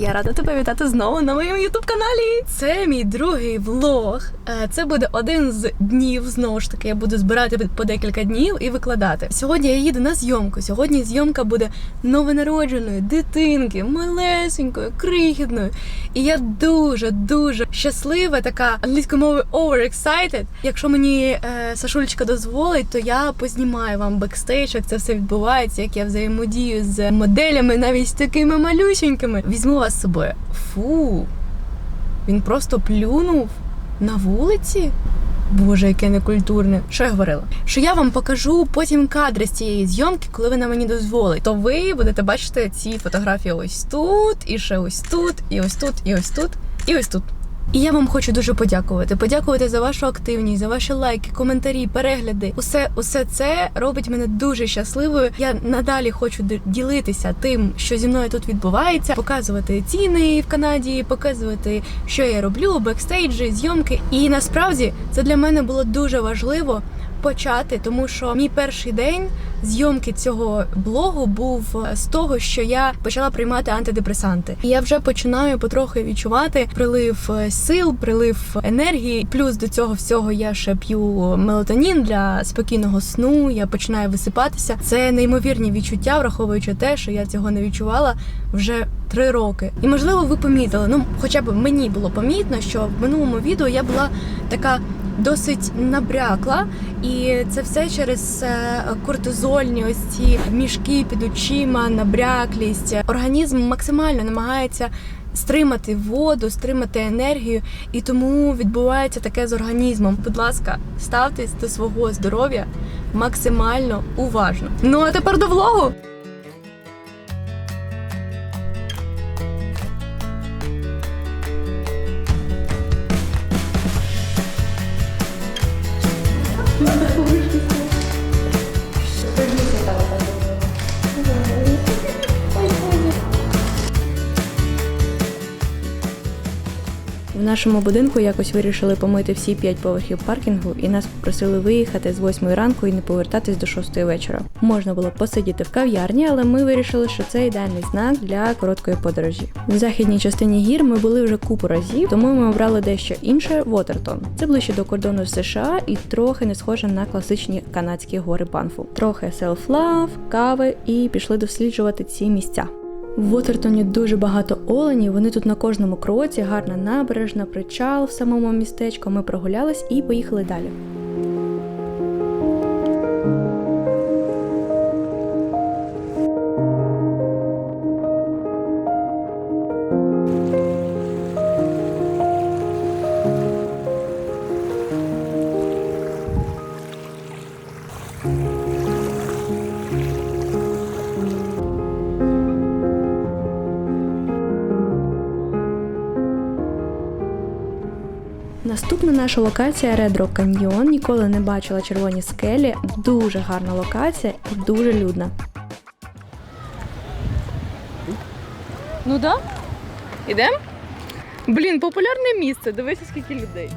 Я рада тебе вітати знову на моєму ютуб каналі. Це мій другий влог. Е, Це буде один з днів. Знову ж таки, я буду збирати по декілька днів і викладати. Сьогодні я їду на зйомку. Сьогодні зйомка буде новонародженої дитинки, малесенькою, крихітною. І я дуже дуже щаслива, така англійською мовою overexcited. Якщо мені е, Сашулечка дозволить, то я познімаю вам бекстейдж, як це все відбувається, як я взаємодію з моделями, навіть з такими малюсенькими. Візьму вас з собою. Фу, він просто плюнув на вулиці. Боже, яке некультурне. Що я говорила? Що я вам покажу потім кадри з цієї зйомки, коли вона мені дозволить. То ви будете бачити ці фотографії ось тут, і ще ось тут, і ось тут, і ось тут, і ось тут. І я вам хочу дуже подякувати. Подякувати за вашу активність, за ваші лайки, коментарі, перегляди. Усе, усе це робить мене дуже щасливою. Я надалі хочу ділитися тим, що зі мною тут відбувається, показувати ціни в Канаді, показувати, що я роблю, бекстейджі, зйомки. І насправді це для мене було дуже важливо. Почати, тому що мій перший день зйомки цього блогу був е, з того, що я почала приймати антидепресанти. І я вже починаю потрохи відчувати прилив е, сил, прилив енергії. Плюс до цього всього я ще п'ю мелатонін для спокійного сну. Я починаю висипатися. Це неймовірні відчуття, враховуючи те, що я цього не відчувала вже три роки. І можливо, ви помітили. Ну, хоча б мені було помітно, що в минулому відео я була така досить набрякла, і це все через е, кортизольні ось ці мішки під очима, набряклість. Організм максимально намагається. Стримати воду, стримати енергію, і тому відбувається таке з організмом. Будь ласка, ставтесь до свого здоров'я максимально уважно. Ну а тепер до влогу. В нашому будинку якось вирішили помити всі п'ять поверхів паркінгу, і нас попросили виїхати з 8 ранку і не повертатись до 6 вечора. Можна було посидіти в кав'ярні, але ми вирішили, що це ідеальний знак для короткої подорожі. В західній частині гір ми були вже купу разів, тому ми обрали дещо інше Вотертон. Це ближче до кордону США і трохи не схоже на класичні канадські гори Банфу. Трохи селф-лав, кави і пішли досліджувати ці місця. В Вотертоні дуже багато оленів. Вони тут на кожному кроці, гарна набережна, причал в самому містечку. Ми прогулялись і поїхали далі. Наступна наша локація Red Rock Canyon. Ніколи не бачила червоні скелі. Дуже гарна локація і дуже людна. Ну да? Ідемо? Блін, популярне місце. Дивися, скільки людей.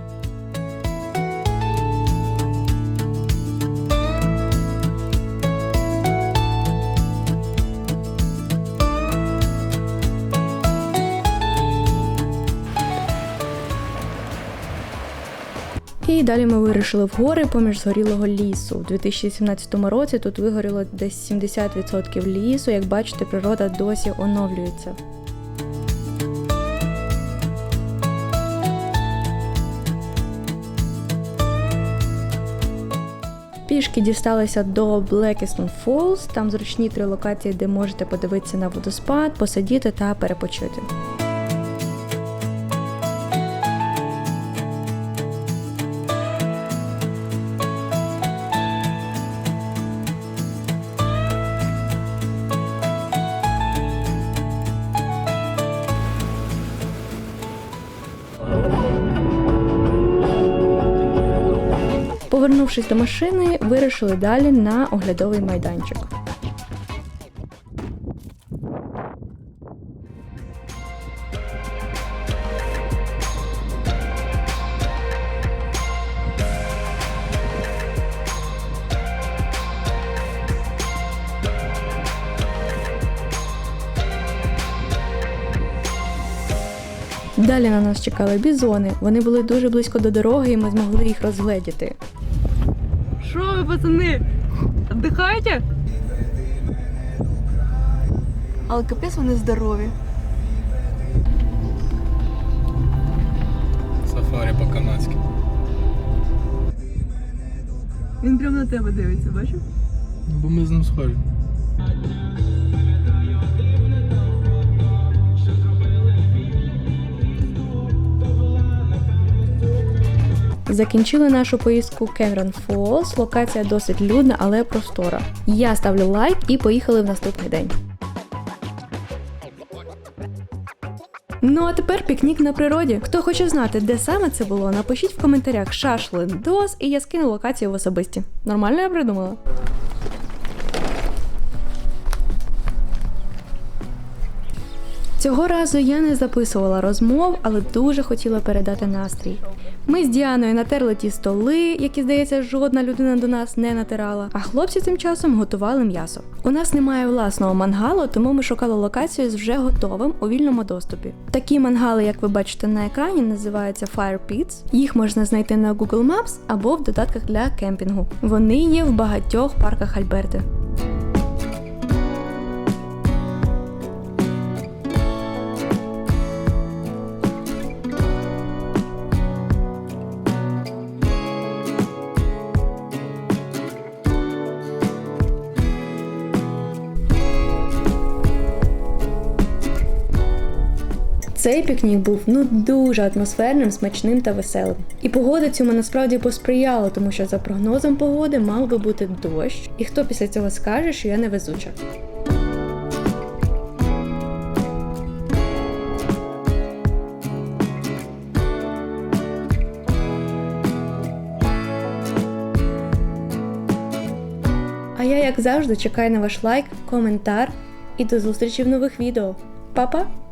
І далі ми вирішили в гори поміж згорілого лісу. У 2017 році тут вигоріло десь 70% лісу. Як бачите, природа досі оновлюється. Пішки дісталися до Blackiston Falls. Там зручні три локації, де можете подивитися на водоспад, посидіти та перепочити. Повернувшись до машини, вирішили далі на оглядовий майданчик. Далі на нас чекали бізони. Вони були дуже близько до дороги, і ми змогли їх розгледіти. Ви, пацани? Отдихаєте? Але капець вони здорові. Сафарі по-канадськи. Він прямо на тебе дивиться, бачив? Бо ми з ним схожі. Закінчили нашу поїздку Кемерон Фолс. Локація досить людна, але простора. Я ставлю лайк і поїхали в наступний день. Ну а тепер пікнік на природі. Хто хоче знати, де саме це було, напишіть в коментарях шашлин дос, і я скину локацію в особисті. Нормально я придумала? Цього разу я не записувала розмов, але дуже хотіла передати настрій. Ми з Діаною натерли ті столи, які, здається, жодна людина до нас не натирала. А хлопці тим часом готували м'ясо. У нас немає власного мангалу, тому ми шукали локацію з вже готовим у вільному доступі. Такі мангали, як ви бачите на екрані, називаються Fire Pits. Їх можна знайти на Google Maps або в додатках для кемпінгу. Вони є в багатьох парках Альберти. Цей пікнік був ну дуже атмосферним, смачним та веселим. І погода цьому насправді посприяла, тому що за прогнозом погоди мав би бути дощ. І хто після цього скаже, що я невезуча? А я, як завжди, чекаю на ваш лайк, коментар і до зустрічі в нових відео. Па-па!